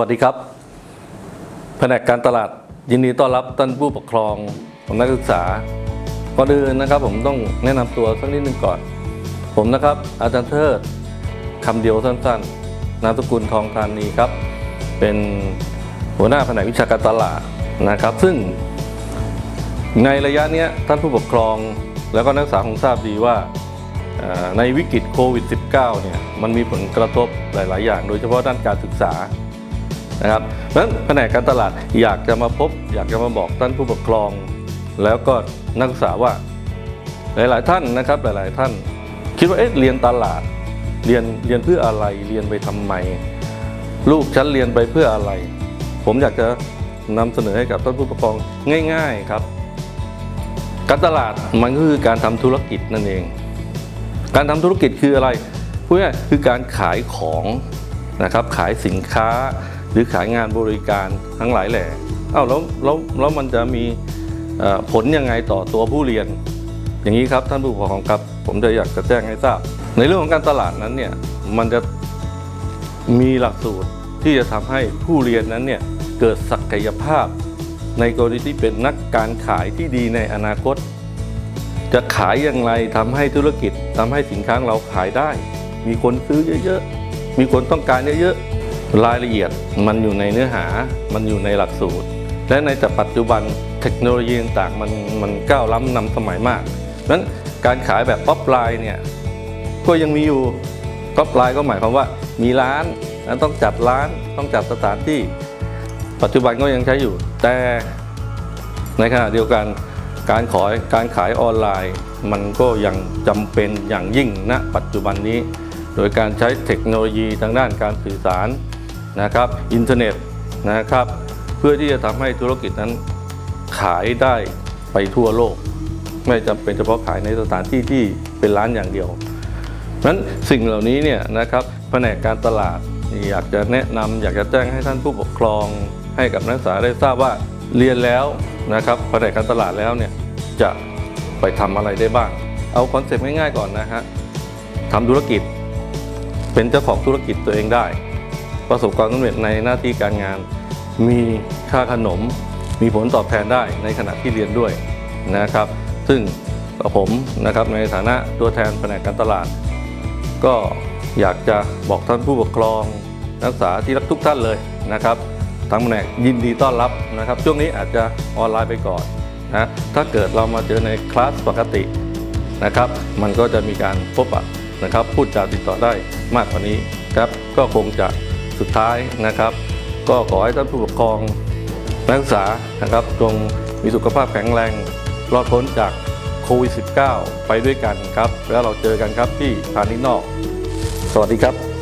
วัสดีครับ แผนกการตลาดยินดีต้อนรับท่านผู้ปกครองของนักศึกษาก่อนอื่นนะครับ ผมต้องแนะนำตัวสักนิดหนึ่งก่อน ผมนะครับ อาจารย์เทิดคำเดียวสั้นๆ นามสกุลทองธานีครับ เป็นหัวหน้าแผนกวิชาการตลาดนะครับ ซึ่งในระยะนี้ท่านผู้ปกครองแล้วก็นักศึกษาคงทราบดีว่าในวิกฤตโควิด -19 เนี่ยมันมีผลกระทบหลาย ๆ อย่าง โดยเฉพาะด้านการศึกษา นะครับเพราะฉะนั้นแผนกการตลาดอยากจะมาพบ อยากจะมาบอกท่านผู้ปกครอง แล้วก็นักศึกษาว่าหลาย ๆ ท่านนะครับหลาย ๆ ท่าน คิดว่าเอ๊ะเรียนตลาดเรียนเรียนเพื่ออะไรเรียนไปทำไม ลูกฉันเรียนไปเพื่ออะไร ผมอยากจะนำเสนอให้กับท่านผู้ปกครองง่าย ๆ ครับ การตลาดมันก็คือการทำธุรกิจนั่นเอง การทำธุรกิจคืออะไรพูดง่ายคือการขายของนะครับขายสินค้า รือขายงานบริการทั้งหลายแหล่เอ้าแล้วแล้วแล้วมันจะมีผลยังไงต่อตัวผู้เรียน อย่างนี้ครับท่านผู้ปกครองครับ ผมจะอยากจะแจ้งให้ทราบ ในเรื่องของการตลาดนั้นเนี่ยมันจะมีหลักสูตรที่จะทำให้ผู้เรียนนั้นเนี่ยเกิดศักยภาพ ในกรณีที่เป็นนักการขายที่ดีในอนาคต จะขายอย่างไรทำให้ธุรกิจทำให้สินค้าเราขายได้ มีคนซื้อเยอะๆมีคนต้องการเยอะๆ รายละเอียดมันอยู่ในเนื้อหา มันอยู่ในหลักสูตร และในแต่ปัจจุบันเทคโนโลยีต่างมันมันก้าวล้ำนำสมัยมากเพราะฉะนั้นการขายแบบป๊อปไลน์เนี่ยก็ยังมีอยู่ป๊อปไลน์ก็หมายความว่ามีร้านแล้วต้องจัดร้านต้องจัดสถานที่ ปัจจุบันก็ยังใช้อยู่ แต่ในขณะเดียวกันการขายการขายออนไลน์ มันก็ยังจำเป็นอย่างยิ่งณปัจจุบันนี้ โดยการใช้เทคโนโลยีทางด้านการสื่อสาร นะครับอินเทอร์เน็ตนะครับเพื่อที่จะทำให้ธุรกิจนั้นขายได้ไปทั่วโลก ไม่จำเป็นเฉพาะขายในสถานที่ที่เป็นร้านอย่างเดียวนั้นสิ่งเหล่านี้เนี่ยนะครับแผนกการตลาดอยากจะแนะนำอยากจะแจ้งให้ท่านผู้ปกครอง ให้กับนักศึกษาได้ทราบว่าเรียนแล้วนะครับแผนกการตลาดแล้วเนี่ยจะไปทำอะไรได้บ้าง เอาคอนเซ็ปต์ง่ายๆก่อนนะฮะทำธุรกิจ เป็นเจ้าของธุรกิจตัวเองได้ ประสบความสำเร็จในหน้าที่การงาน มีค่าขนม มีผลตอบแทนได้ในขณะที่เรียนด้วยนะครับ ซึ่งผมนะครับในฐานะตัวแทนแผนกการตลาด ก็อยากจะบอกท่านผู้ปกครองนักศึกษาที่รักทุกท่านเลยนะครับทางแผนกยินดีต้อนรับนะครับ ช่วงนี้อาจจะออนไลน์ไปก่อนนะถ้าเกิดเรามาเจอในคลาสปกตินะครับมันก็จะมีการพบปะนะครับพูดจาติดต่อได้มากกว่านี้ครับก็คงจะ สุดท้ายนะครับ ก็ขอให้ท่านผู้ปกครองนักศึกษานะครับจงมีสุขภาพแข็งแรงรอดพ้นจากโควิด -19 ไปด้วยกันครับ แล้วเราเจอกันครับที่ฐานนี้นอก สวัสดีครับ